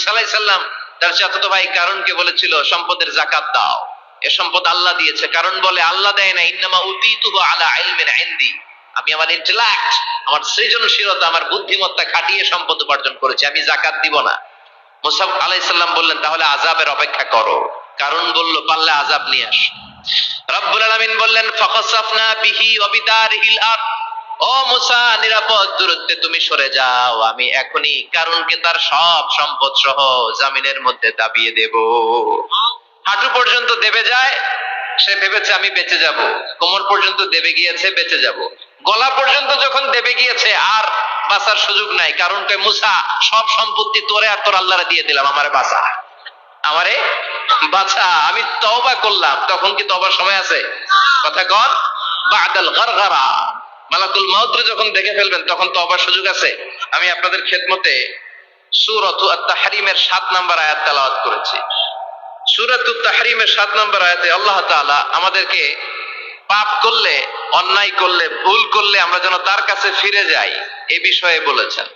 মুসা আলাইসাল্লাম তার চাচাতো ভাই কারণকে বলেছিল, সম্পদের জাকাত দাও। এ সম্পদ আল্লাহ দিয়েছে। কারণ বলে, আল্লাহ দেয় না, ইন্নামা উতিতুহু আলা ইলমিন ইনদি। আমি আমার ইন্টেলেক্ট আমার সৃজনশীলতা, আমার বুদ্ধিমত্তা খাটিয়ে সম্পদ উপার্জন করেছি। আমি জাকাত দিব না। মুসা আলাইসাল্লাম বললেন, তাহলে আজাবের অপেক্ষা করো। কারণ বলল, পারলে আজাব নিয়ে আস। রব্বুল আলামিন বললেন, ফাখাসাফনা বিহি ওয়া বিদারিহিল আরদ। ও মুসা, নিরাপদ দূরত্বে তুমি সরে যাও। আমি এখনই কারণকে তার সব সম্পদ সহ জামিনের মধ্যে দাবিয়ে দেব। হাঁটু পর্যন্ত দেবে যায়, সে ভেবেছে আমি বেঁচে যাব। কোমর পর্যন্ত দেবে গিয়েছে, বেঁচে যাব। গলা পর্যন্ত যখন দেবে গিয়েছে, আর বাঁচার সুযোগ নাই। কারণ কয় মুসা, সব সম্পত্তি তোরে আর তোর আল্লাহরে দিয়ে দিলাম, আমারে বাঁচা। আমারে বাছা আমি তওবা করলাম। তখন কি তওবার সময় আছে? কথা কন? বাদাল গরগরা। মালাকুল মাউতরে যখন দেখে ফেলবেন, তখন তওবার সুযোগ আছে। আমি আপনাদের খেদমতে সূরাতু আত-তাহরিমের 7 নম্বর আয়াত তেলাওয়াত করেছি। সূরাতু তাহরিমের 7 নম্বর আয়াতে আল্লাহ তাআলা আমাদেরকে পাপ করলে, অন্যায় করলে, ভুল করলে আমরা যেন তার কাছে ফিরে যাই, এ বিষয়ে বলেছেন।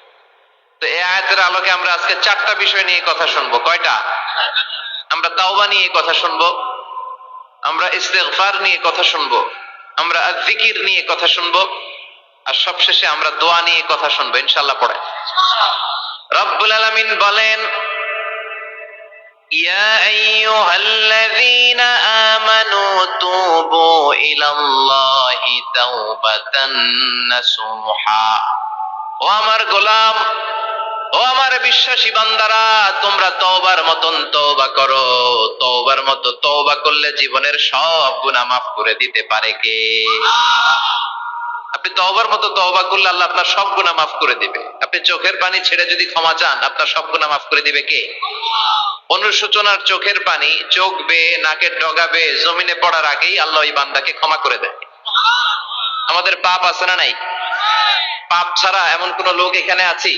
তো এই আয়াতের আলোকে আমরা আজকে চারটা বিষয় নিয়ে কথা শুনব। কয়টা? আমরা তাওবা নিয়ে কথা শুনব, আমরা ইস্তেগফার নিয়ে কথা শুনব আমরা জিকির নিয়ে কথা শুনব, আর সবশেষে আমরা দোয়া নিয়ে কথা শুনব ইনশাল্লাহ পড়ে রব্বুল আলমিন বলেন ও আমার গোলাম ও আমার বিশ্বাসী বান্দারা, তোমরা তওবার মতন তওবা করো। তওবার মতো তওবা করলে জীবনের সব গুনাহ মাফ করে দিতে পারে কে? আপনি তওবার মতো তওবা করলে আল্লাহ আপনার সব গুনাহ মাফ করে দিবে। আপনি চোখের পানি ছেড়ে যদি ক্ষমা চান, আপনার সব গুনাহ মাফ করে দিবে কে? অনুশোচনার চোখের পানি চোখ বেয়ে নাকের ডগা বেয়ে জমিনে পড়ার আগেই আল্লাহ ওই বান্দাকে ক্ষমা করে দেয়। আমাদের পাপ আছে না নাই? পাপ ছাড়া এমন কোন লোক এখানে আছি?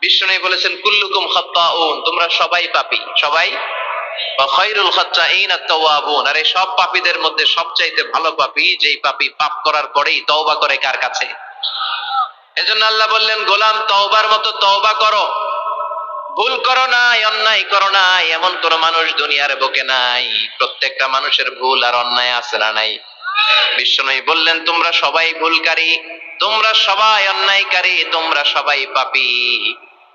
বিষ্ণু বলেছেন, কুল্লুকুম খাত্তাউন তোমরা সবাই পাপী। সবাই? খৈরুল খাত্তাইন আত-তাওয়াবুন আর এই সব পাপীদের মধ্যে সবচাইতে ভালো পাপী, যেই পাপী পাপ করার পরেই তওবা করে কার কাছে? এজন্য আল্লাহ বললেন, গোলাম তওবার মতো তওবা করো। ভুল করো নাই, অন্যায় করো নাই, এমন কোন মানুষ দুনিয়ার বুকে নাই। প্রত্যেকটা মানুষের ভুল আর অন্যায় আছে না নাই? বিশ্বনবী বললেন, তোমরা সবাই ভুলকারী, তোমরা সবাই অন্যায়কারী, তোমরা সবাই পাপী।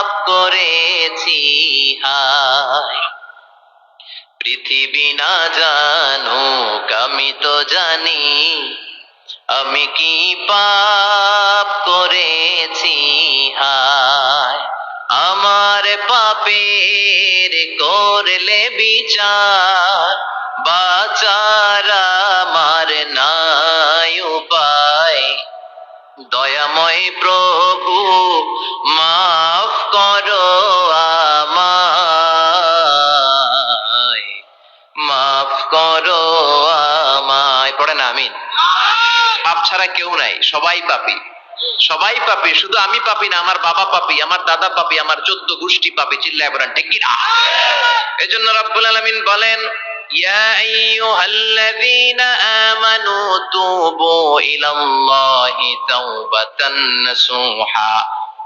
পাপ করেছি পৃথিবী না জানো আমি তো জানি আমি কি পাপ করেছি আমার পাপের করলে বিচার, বাচার আমার নাই উপায়। দয়াময় প্রভু ছাড়া কেউ নাই সবাই পাপী সবাই পাপী শুধু আমি পাপি না আমার বাবা পাপি আমার দাদা পাপি আমার চোদ্দ গোষ্ঠী পাপি চিল্লায় বলেন ঠিক কিনা এজন্য রব্বুল আলামিন বলেন يا أيها الذين آمنوا توبوا إلى الله توبة نصوحا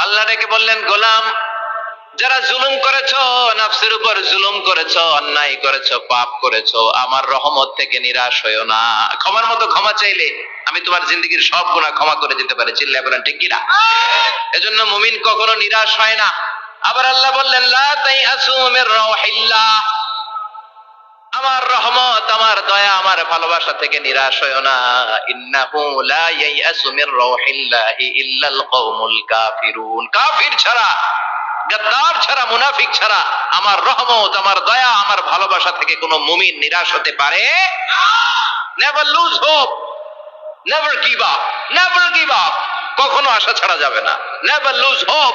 আল্লাহ ডেকে বললেন, গোলাম, যারা জুলুম করেছ, নাফসের উপর জুলুম করেছ, অন্যায় করেছ, পাপ করেছ, আমার রহমত থেকে নিরাশ হয়েও না। ক্ষমার মতো ক্ষমা চাইলে আমি তোমার জিন্দগির সব গুণা ক্ষমা করে দিতে পারি। চিল্লা বলেন, ঠিক কিনা এজন্য মুমিন কখনো নিরাশ হয় না। আবার আল্লাহ বললেন, লা তাইআসু মির রাউহিল্লাহ। আমার রহমত, আমার দয়া, আমার ভালোবাসা থেকে নিরাশ হইও না। ইন্নাহু লা ইয়াইয়াসু মির ইল্লাল কওমুল কাফিরুন। কাফির ছাড়া, গাদ্দার ছাড়া, মুনাফিক ছাড়া আমার রহমত, আমার দয়া, আমার ভালোবাসা থেকে কোনো মুমিন নিরাশ হতে পারে? Never lose hope never give up never give up কখনো আশা ছাড়া যাবে না। নেভার লুজ হোপ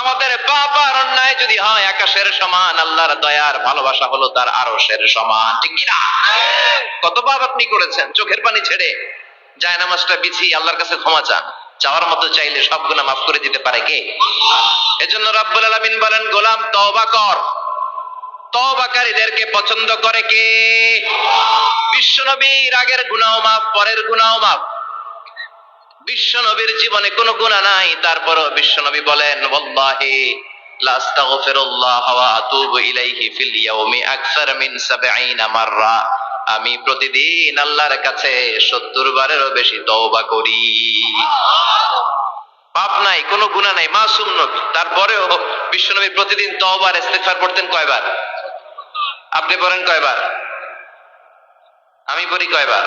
আমাদের আর অন্যায় যদি হয়, আকাশের সমান, আল্লাহর দয়ার ভালোবাসা হলো তার আরশের সমান, ঠিক কিনা কত আপনি করেছেন, চোখের পানি ছেড়ে যায় নামাজটা বিছিয়ে আল্লাহর কাছে ক্ষমা চান। মতো চাইলে মাফ করে দিতে পারে কে? এজন্য রাব্বুল আলামিন বলেন, গোলাম, তওবা কর। তওবাকারীদেরকে পছন্দ করে কে? বিশ্বনবীর আগের গুনাহ মাফ, পরের গুনাহ মাফ। বিশ্বনবীর জীবনে কোনো গুনাহ নাই। তারপরও বিশ্বনবী বলেন, ওয়াল্লাহি লা ওয়া আতুবু ইলাইহি ফিল ইয়াউমি আকসার 70 মাররা। আমি প্রতিদিন আল্লাহর কাছে 70 বারেরও বেশি তওবা করি। পাপ নাই, কোনো গুনাহ নাই, মাসুম নবী। তারপরেও বিশ্বনবী প্রতিদিন তওবার, ইস্তেগফার পড়তেন কয়বার? আপনি পড়েন কয়বার? আমি পড়ি কয়বার?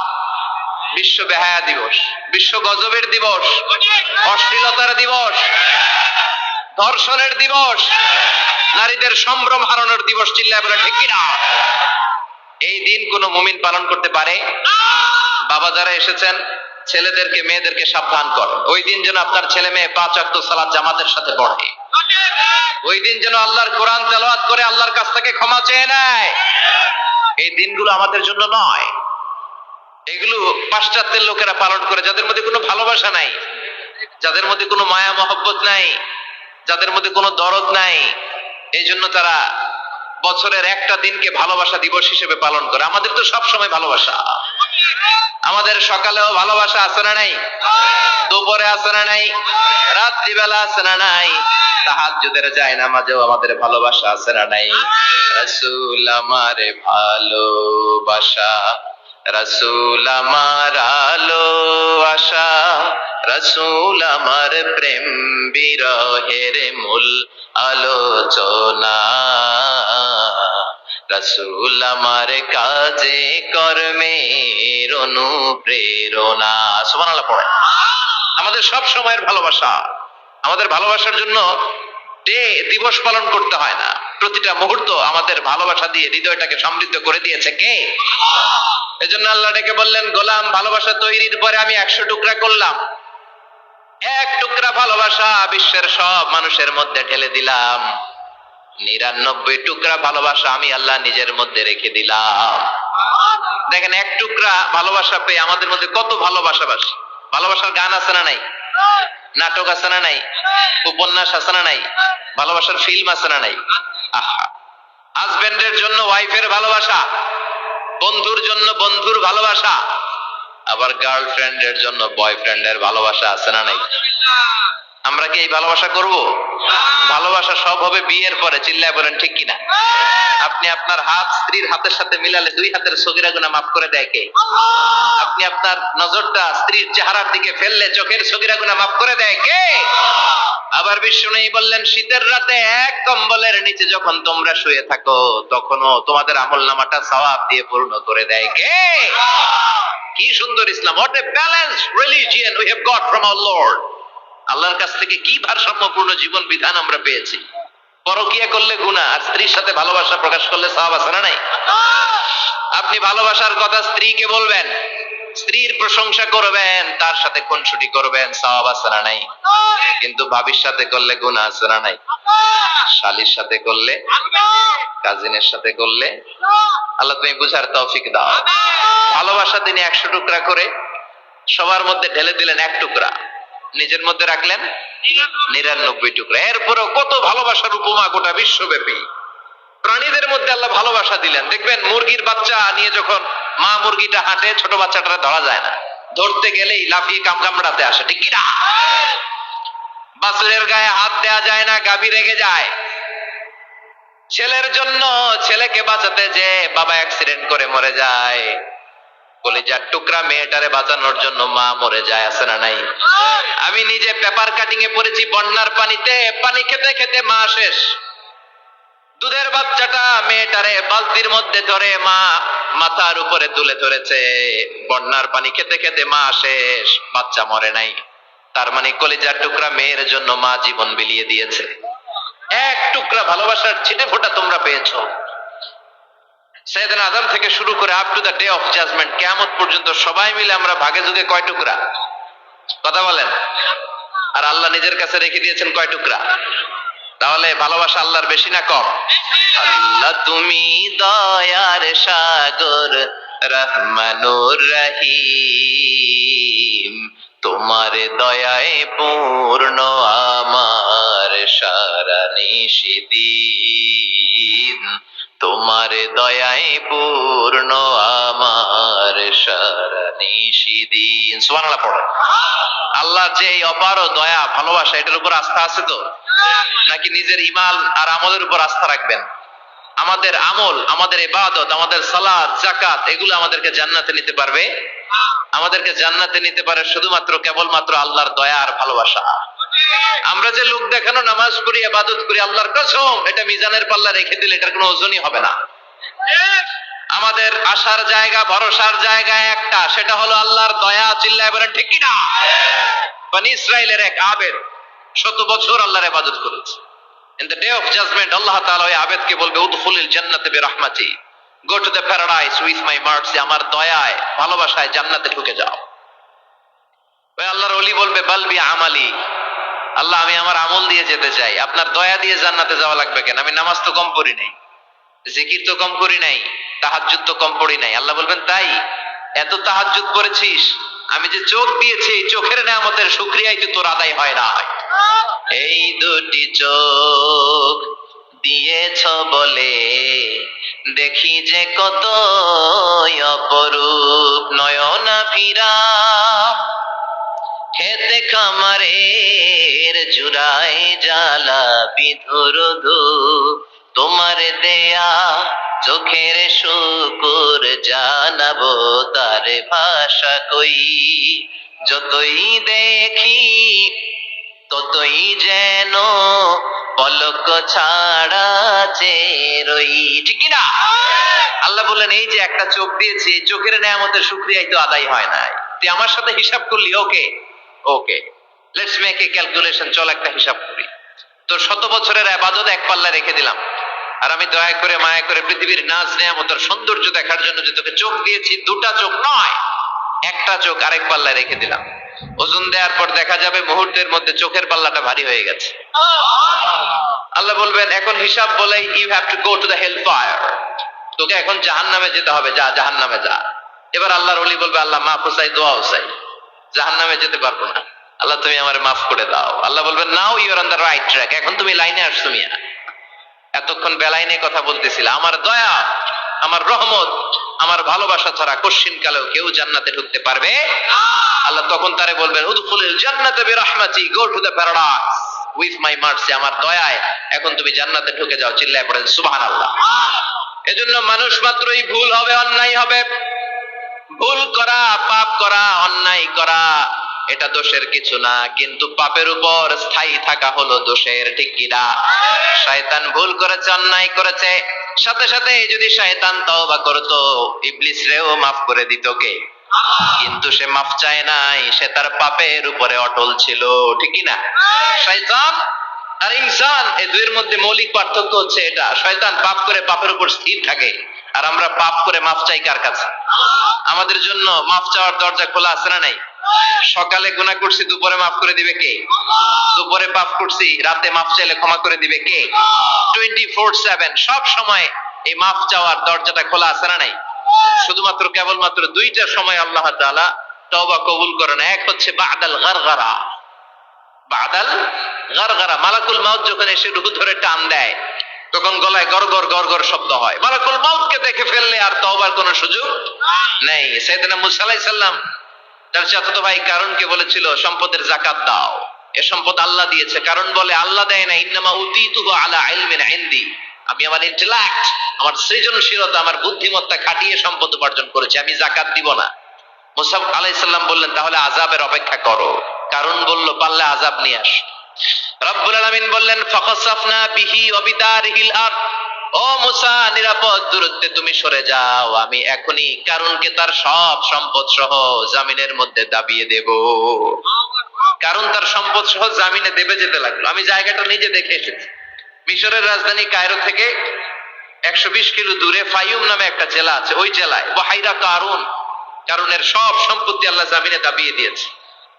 বিশ্ব বেহায়া দিবস, বিশ্ব গজবের দিবস, অশ্লীলতার দিবস ধর্ষণের দিবস, নারীদের সম্ভ্রম হারানোর দিবস চিল্লায় বলে ঠিক কিনা? এই দিন কোন মুমিন পালন করতে পারে? বাবা যারা এসেছেন, ছেলেদেরকে, মেয়েদেরকে সাবধান কর। ওই দিন যেন আপনার ছেলে মেয়ে পাঁচ অক্ট সালাদ জামাতের সাথে পড়ে। ওই দিন যেন আল্লাহর কোরআন তেলাওয়াত করে আল্লাহর কাছ থেকে ক্ষমা চেয়ে নেয়। এই দিনগুলো আমাদের জন্য নয়। এগুলো পাশ্চাত্যের লোকেরা পালন করে, যাদের মধ্যে কোনো ভালোবাসা নাই, যাদের মধ্যে কোনো মায়া, মহব্বত নাই, যাদের মধ্যে কোনো দরদ নাই, এই জন্য তারা বছরের একটা দিনকে ভালোবাসা দিবস হিসেবে পালন করে। আমাদের তো সব সময় ভালোবাসা। আমাদের সকালেও ভালোবাসা আছে না নাই? দুপুরে আছে না নাই? রাত্রিবেলা আছে না নাই? তাহাজ্জুদের যায় নামাজেও আমাদের ভালোবাসা আছে না নাই? রাসূল আমারে ভালোবাসা। রসুল আমার আলো, আশা। রসুল আমার প্রেম, বিরহের মূল আলোচনা। রসুল আমার কাজে, কর্মের অনুপ্রেরণা। সুবহানাল্লাহ পড়ে। আমাদের সব সময়ের ভালোবাসা। আমাদের ভালোবাসার জন্য ডে দিবস পালন করতে হয় না। প্রতিটা মুহূর্ত আমাদের ভালোবাসা দিয়ে হৃদয়টাকে সমৃদ্ধ করে দিয়েছে কে? এজন্য আল্লাহ ডেকে বললেন, গোলাম, ভালোবাসা তৈরির পরে আমি একশো টুকরা করলাম। এক টুকরা ভালোবাসা বিশ্বের সব মানুষের মধ্যে ঢেলে দিলাম। নিরানব্বই টুকরা ভালোবাসা আমি আল্লাহ নিজের মধ্যে রেখে দিলাম। দেখেন, এক টুকরা ভালোবাসা পেয়ে আমাদের মধ্যে কত ভালোবাসা বাস। ভালোবাসার গান আছে না নাই? নাটক আছে না নাই? উপন্যাস আছে না নাই? ভালোবাসার ফিল্ম আছে না নাই? আহা। হাজবেন্ডের জন্য ওয়াইফের ভালোবাসা, বন্ধুর জন্য বন্ধুর ভালোবাসা, আবার গার্লফ্রেন্ডের জন্য বয়ফ্রেন্ডের ভালোবাসা আছে না নাই? আমরা কি এই ভালোবাসা করব? ভালোবাসা সব হবে বিয়ের পরে, চিল্লায় বলেন, ঠিক কিনা? আপনি আপনার হাত স্ত্রীর হাতের সাথে মিলালে দুই হাতের সগিরা গুনা মাফ করে দেয় কে? আপনি আপনার নজরটা স্ত্রীর চেহারার দিকে ফেললে চোখের সগিরা গুনা মাফ করে দেয় কে? আবার বিষ্ণু বললেন, শীতের রাতে এক কম্বলের নিচে যখন তোমরা শুয়ে থাকো, তখনও তোমাদের আমল নামাটা সওয়াব দিয়ে পূর্ণ করে দেয় কে? কি সুন্দর Islam what a balance religion we have got from our lord আল্লাহর কাছ থেকে কি ভারসাম্যপূর্ণ জীবন বিধান আমরা পেয়েছি? পরকিয়া করলে গুনাহ, আর স্ত্রীর সাথে ভালোবাসা প্রকাশ করলে সওয়াব আছে না নাই? আপনি ভালোবাসার কথা স্ত্রীকে বলবেন, স্ত্রীর প্রশংসা করবেন, তার সাথে খুনসুটি করবেন, সওয়াব আছে না নাই? কিন্তু ভাবির সাথে করলে গুনাহ আছে না নাই? শালির সাথে করলে, কাজিনের সাথে করলে? আল্লাহ তুমি বুঝার তৌফিক দাও। ভালোবাসা তিনি একশো টুকরা করে সবার মধ্যে ঢেলে দিলেন এক টুকরা। নিজের মধ্যে রাখলেন? নিরানব্বই টুকরা। এরপরেও কত ভালোবাসার উপমা গোটা বিশ্বব্যাপী। প্রাণীদের মধ্যে আল্লাহ ভালোবাসা দিলেন। দেখবেন, মুরগির বাচ্চা নিয়ে যখন মা মুরগিটা হাঁটে, ছোট বাচ্চাটা ধরা যায় না। ধরতে গেলেই লাফিয়ে কাম কামড়াতে আসে। ঠিক কিনা বাছুরের গায়ে হাত দেয়া যায় না, গাভী রেগে যায়। ছেলের জন্য ছেলেকে বাঁচাতে যে বাবা অ্যাক্সিডেন্ট করে মরে যায়। কলিজার টুকরা মেয়েটারে বাঁচানোর জন্য মা মরে যায়, আছে না নাই? আমি নিজে পেপার কাটিং এ পড়েছি বন্যার পানিতে, পানি খেতে খেতে মা শেষ। দুধের বাচ্চাটা মেয়েটারে বালতির মধ্যে ধরে মা মাথার উপরে তুলে ধরেছে। বন্যার পানি খেতে খেতে মা শেষ, বাচ্চা মরে নাই। তার মানে কলিজার টুকরা মেয়ের জন্য মা জীবন বিলিয়ে দিয়েছে। এক টুকরা ভালোবাসার ছিটে ফোটা তোমরা পেয়েছ। সৈয়দনা আদম থেকে শুরু করে up to the day of judgement কেয়ামত পর্যন্ত সবাই মিলে আমরা ভাগে যুগে কয় টুকরা? কথা বলেন। আর আল্লাহ নিজের কাছে রেখে দিয়েছেন কয় টুকরা? তাহলে ভালোবাসা আল্লাহর বেশি না কম? আল্লাহ তুমি দয়ার সাগর, রহমানুর রহিম। তোমার দয়ায় পূর্ণ আমার সারা নিষিদিন তোমার দয়ায় পূর্ণ আমার সারা পড়ো। আল্লাহ যে অপার দয়া, ভালোবাসা, এটার উপর আস্থা আছে তো? নাকি নিজের ইমাল আর আমলের উপর আস্থা রাখবেন? আমাদের আমল, আমাদের ইবাদত, আমাদের সালাত জাকাত এগুলো আমাদেরকে জান্নাতে নিতে পারবে? আমাদেরকে জান্নাতে নিতে পারে শুধুমাত্র, কেবলমাত্র আল্লাহর দয়া আর ভালোবাসা। আমরা যে লোক দেখানো নামাজ পড়ি ইবাদত করি আল্লাহর কসম এটা মিজানের পাল্লা রেখে দিলে এটার কোনো ওজনই হবে না। আমাদের আসার জায়গা ভরসার জায়গা একটা সেটা হলো আল্লাহর দয়া চিল্লায় বলেন ঠিক কিনা? বানি ইসরায়েলের এক আবেদ শত বছর আল্লাহর ইবাদত করেছে। In the day of judgement আল্লাহ তাআলা ওই আবেদকে বলবে উদখুলিল জান্নাতে বিরহমাতি go to the paradise with my mercy আমার দয়ায় ভালোবাসায় জান্নাতে ঢুকে যাও। ওই আল্লাহর ওলি বলবে বালবি আমালি আল্লাহ, আমি আমার আমল দিয়ে যেতে চাই। আপনার দয়া দিয়ে জান্নাতে যাওয়া লাগবে কেন? আমি নামাজ তো কম পড়ি নাই। জিকির তো কম করি নাই। তাহাজ্জুদ তো কম পড়ি নাই। আল্লাহ বলবেন, তাই? এত তাহাজ্জুদ পড়েছিস? আমি যে চোখ দিয়েছি, এই চোখের নামতের শুক্রিয়াই তো তোর আদায় হয় না। হয় এই দুটি চোখ দিয়েছ বলে দেখি যে কত অপরূপ। নয়না ফিরা খেতে খামারের জুড়াই জ্বালা বিধুর তোমার দেয়া চোখের শুকুর জানাব তার ভাষা কই। যতই দেখি, ততই যেন পলক ছাড়া চেরই ঠিক না? আল্লাহ বললেন, এই যে একটা চোখ দিয়েছি চোখের নেয়ামতের শুক্রিয়াই তো আদায় হয় নাই। তুই আমার সাথে হিসাব করলি, okay? Okay let's make a calculation চল একটা হিসাব করি। তোর শত বছরের আবাদত এক পাল্লা রেখে দিলাম। আর আমি দয়া করে মায়া করে পৃথিবীর নাচ নেয়ামতের সৌন্দর্য দেখার জন্য যে তোকে চোখ দিয়েছি, দুটা চোখ নয়, একটা চোখ আরেক পাল্লায় রেখে দিলাম। ওজন দেওয়ার পর দেখা যাবে মুহূর্তের মধ্যে চোখের পাল্লাটা ভারী হয়ে গেছে। আল্লাহ বলবেন, এখন হিসাব বলে you have to go to the hell fire তোকে এখন জাহান নামে যেতে হবে, যা জাহান নামে যা। এবার আল্লাহর অলি বলবে, আল্লাহ মাফ চাই দোয়া চাই। জাহান নামে যেতে পারব না। আল্লাহ, তুমি আমার মাফ করে দাও। আল্লাহ বলবেন now you're on the right track এখন তুমি লাইনে আসছো মিয়া। এতক্ষণ বেলাইনে কথা বলতেছিল। আমার দয়া, আমার রহমত, আমার ভালোবাসা ছাড়া কশ্চিন কালেও কেউ জান্নাতে ঢুকতে পারবে আল্লাহ তখন তারে বলবেন, উদখুলিল জান্নাতে বিরহমাতি, go to the paradise. With my mercy, আমার দয়ায় এখন তুমি জান্নাতে ঢুকে যাও। চিল্লায় পড়েন, সুবহানাল্লাহ। এজন্য মানুষ মাত্রই ভুল হবে, অন্যায় হবে। ভুল করা, পাপ করা, অন্যায় করা, এটা দোষের কিছু না, কিন্তু পাপের উপর স্থায়ী থাকা হলো দোষের, ঠিক কিনা শয়তান ভুল করেছে, অন্যায় করেছে। সাথে সাথে যদি শয়তান তওবা করতো, ইবলিস রেও মাফ করে দিত কে? কিন্তু সে মাফ চায় নাই, সে তার পাপের উপরে অটল ছিল, ঠিক কি না? শয়তান আর ইনসান, এই দুইয়ের মধ্যে মৌলিক পার্থক্য হচ্ছে এটা, শয়তান পাপ করে পাপের উপর স্থির থাকে। আর আমরা পাপ করে মাফ চাই কার কাছে? আমাদের জন্য মাফ চাওয়ার দরজা খোলা আছে না নাই? সকালে গুনাহ করছি, দুপুরে মাফ করে দিবে কে? দুপুরে পাপ করছি, রাতে মাফ চাইলে ক্ষমা করে দিবে কে? টোয়েন্টি ফোর সেভেন সব সময় এই মাফ চাওয়ার দরজাটা খোলা আছে না নাই? শুধুমাত্র কেবলমাত্র দুইটা সময় আল্লাহ তাআলা তওবা কবুল করেন। এক হচ্ছে বাদাল গারগারা। বাদাল গারগারা, মালাকুল মাউত যখন এসে রুহু ধরে টান দেয় তখন গলায় গড়গড় গড়গড় শব্দ হয়। মালাকুল মাউতকে দেখে ফেললে আর তওবার কোনো সুযোগ নেই। সাইয়েদনা মুসা আলাইহিস সালাম তার চাচাতো ভাই কারণকে বলেছিল, সম্পদের জাকাত দাও। এ সম্পদ আল্লাহ দিয়েছে। কারণ বলে, আল্লাহ দেয় না ইন্নামা উতিতুহু আলা ইলমিন ইনদি। আমি আমার ইন্টেলেক্ট আমার সৃজনশীলতা, আমার বুদ্ধিমত্তা খাটিয়ে সম্পদ উপার্জন করেছি। আমি জাকাত দিব না। মুসাফ আলাইসাল্লাম বললেন, তাহলে আজাবের অপেক্ষা করো। কারণ বলল, পারলে আজাব নিয়ে আস। রব্বুল আলামিন বললেন ফাকাসাফনা বিহি ওয়া বিদারিহিল আরদ। ও মুসা, নিরাপদ দূরত্বে তুমি সরে যাও, আমি এখনই কারণকে তার সব সম্পদ সহ জামিনের মধ্যে দাবিয়ে দেব। কারণ তার সম্পদ সহ জামিনে দেবে যেতে লাগল। আমি জায়গাটা নিজে দেখে এসেছি। মিশরের রাজধানী কায়রো থেকে একশো বিশ কিলো দূরে ফাইউম নামে একটা জেলা আছে। ওই জেলায় বাহাইরা কারুন কারণের সব সম্পত্তি আল্লাহ জামিনে দাবিয়ে দিয়েছে।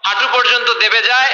হাঁটু পর্যন্ত দেবে যায়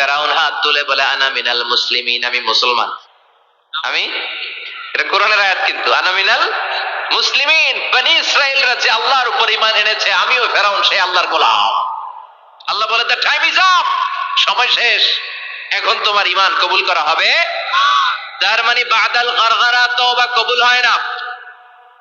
ফেরাউন হাত তুলে বলে, আনা মিনাল মুসলিমিন, আমি মুসলমান। আমি? এটা কোরআনের আয়াত কিন্তু, আনা মিনাল মুসলিমিন, বনি ইসরায়েলরা যে আল্লাহর উপর ইমান এনেছে, আমিও ফেরাউন, সেই আল্লাহর গোলাম। আল্লাহ বলে দ্য টাইম ইজ আপ সময় শেষ, এখন তোমার ইমান কবুল করা হবে। তার মানে বাদাল গরগরা তওবা কবুল হয় না।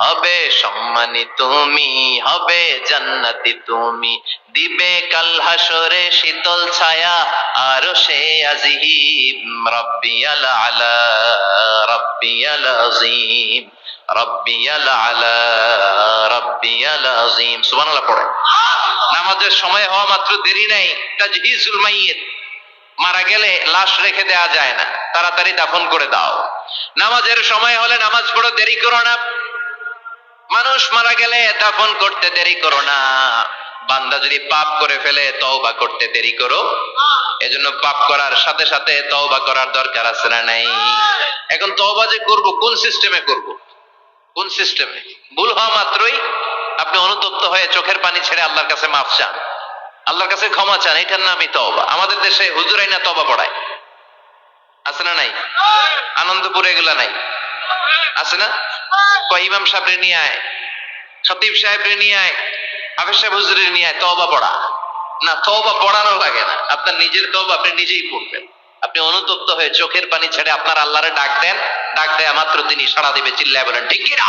হবে সম্মানী তুমি, হবে জান্নাতি তুমি। দিবে কাল হাসরে শীতল ছায়া, আর সে আজিম, রব্বিয়াল আলা, রব্বিয়াল আজিম, রব্বিয়াল আলা, রব্বিয়াল আজিম। সুবহানাল্লাহ পড়ে। নামাজের সময় হওয়া মাত্র দেরি নাই। তাজহিজুল মাইয়িত। মারা গেলে লাশ রেখে দেয়া যায় না। তাড়াতাড়ি দাফন করে দাও। নামাজের সময় হলে নামাজ পড়ো, দেরি করো না। মানুষ মারা গেলে দাফন করতে দেরি করো না। বান্দা যদি পাপ করে ফেলে, তওবা করতে দেরি করো। এজন্য পাপ করার সাথে সাথে তওবা করার দরকার আছে না নাই? এখন তওবা যে করব, কোন সিস্টেমে করব? কোন সিস্টেমে ভুল হওয়া মাত্রই আপনি অনুতপ্ত হয়ে চোখের পানি ছেড়ে আল্লাহর কাছে মাফ চান। আল্লাহর কাছে ক্ষমা চান, এটার নামই তওবা। আমাদের দেশে হুজুরাই না তওবা পড়ায়। আছে না নাই? আনন্দপুরে এগুলা নাই? আছে না? কয় ইমাম নিয়ে আয়? খতিব সাহেবরে নিয়ে আয়, হাফেজ সাহেব হুজুরের নিয়ে আয়, তওবা পড়া। না, তওবা পড়ানো লাগে না। আপনার নিজের তওবা আপনি নিজেই পড়বেন। আপনি অনুতপ্ত হয়ে চোখের পানি ছেড়ে আপনার আল্লাহরে ডাক দেন, ডাক দেয়া মাত্র তিনি সাড়া দিবে, চিল্লায় বলেন, ঠিক কি না?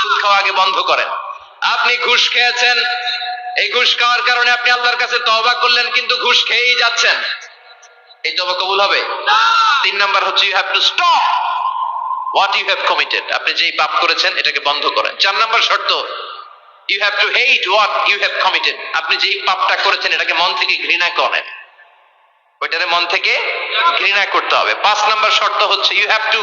সুদ খাওয়া আগে বন্ধ করেন। আপনি ঘুষ খেয়েছেন এই ঘুষ খাওয়ার কারণে আপনি আল্লাহর কাছে তবা করলেন কিন্তু ঘুষ খেয়েই যাচ্ছেন। এই তবা কবুল হবে? তিন নাম্বার হচ্ছে you have to stop what you have committed আপনি যেই পাপ করেছেন এটাকে বন্ধ করেন। চার নাম্বার শর্ত you have to hate what you have committed আপনি যেই পাপটা করেছেন এটাকে মন থেকে ঘৃণা করেন। ওইটারে মন থেকে ঘৃণা করতে হবে। পাঁচ নাম্বার শর্ত হচ্ছে you have to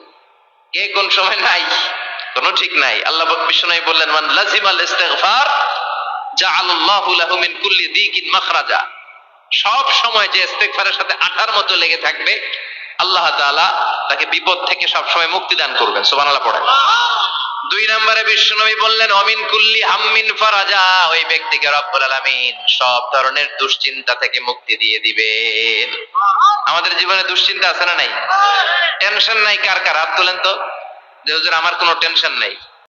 কে কোন সময় নাই? কোনো ঠিক নাই। আল্লাহ বিষ্ণু বললেন, মান লাজিমাল ইস্তেগফার, জাআলাল্লাহু লাহু মিন কুল্লি দিকিন মাখরাজা। সব সময় যে ইস্তেগফারের সাথে আঠার মতো লেগে থাকবে, আল্লাহ তাআলা তাকে বিপদ থেকে সব সময় মুক্তি দান করবেন। সুবহানাল্লাহ, পড়েন। দুই নম্বরে বিশ্বনবী বললেন অমিন কুল্লি হাম্মিন ফারাজা ওই ব্যক্তিকে রব্বুল আলামিন সব ধরনের দুশ্চিন্তা থেকে মুক্তি দিয়ে দিবেন। আমাদের জীবনে দুশ্চিন্তা আছে না নাই? টেনশন নাই কার কার? হাত তোলেন তো। যে হুজুর আমার কোনো টেনশন নাই।